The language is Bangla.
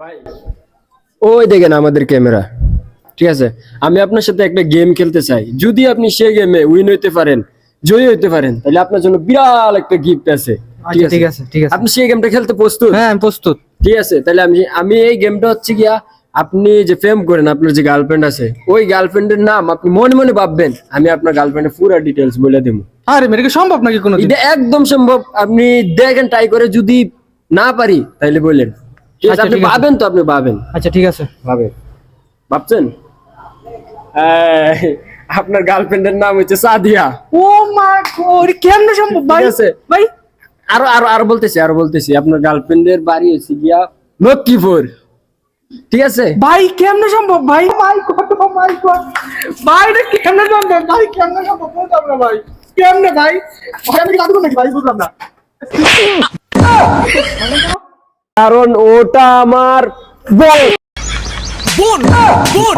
ভাই। ওই দেখেন আমাদের ক্যামেরা ঠিক আছে? আমি আপনার সাথে একটা গেম খেলতে চাই। যদি আপনি সেই গেমে উইন হইতে পারেন জয়ী হইতে পারেন তাহলে আপনার জন্য বিরাট একটা গিফট আছে। আচ্ছা ঠিক আছে? ঠিক আছে আপনি সেই গেমটা খেলতে প্রস্তুত? হ্যাঁ আমি প্রস্তুত। ঠিক আছে তাহলে আমি আমি এই গেমটা হচ্ছে গিয়া আপনি যে প্রেম করেন আপনার যে গার্লফ্রেন্ড আছে ওই গার্লফ্রেন্ডের নাম আপনি মনে মনে ভাববেন আমি আপনার গার্লফ্রেন্ডের পুরো ডিটেলস বলে দেবো। আরে মেরে সম্ভব নাকি কোনো এটা একদম সম্ভব আপনি দেখেন ট্রাই করে যদি না পারি তাহলে বললেন ঠিক আছে আচ্ছা, আপনি ঠিক আছে। ভাবেন তো আপনি ভাবেন। আচ্ছা ঠিক আছে। ভাবেন। ভাবছেন? আপনার গার্লফ্রেন্ডের নাম হচ্ছে সাদিয়া। ও মা গড কেমনে সম্ভব? ভাই আছে। ভাই। আরও আরও আরও বলতেছি আরও বলতেছি। আপনার গার্লফ্রেন্ডের বাড়ি হচ্ছে গিয়া লক্ষ্মীপুর। ঠিক আছে? ভাই কেমনে সম্ভব ভাই? মাই গড ও মাই গড ভাই এটা কেমনে সম্ভব? ভাই কেমনে সম্ভব? বুঝলাম না ভাই। কেমনে ভাই? ভাই আমি ভাই? বুঝলাম না। কারণ ওটা আমার বোন। বোন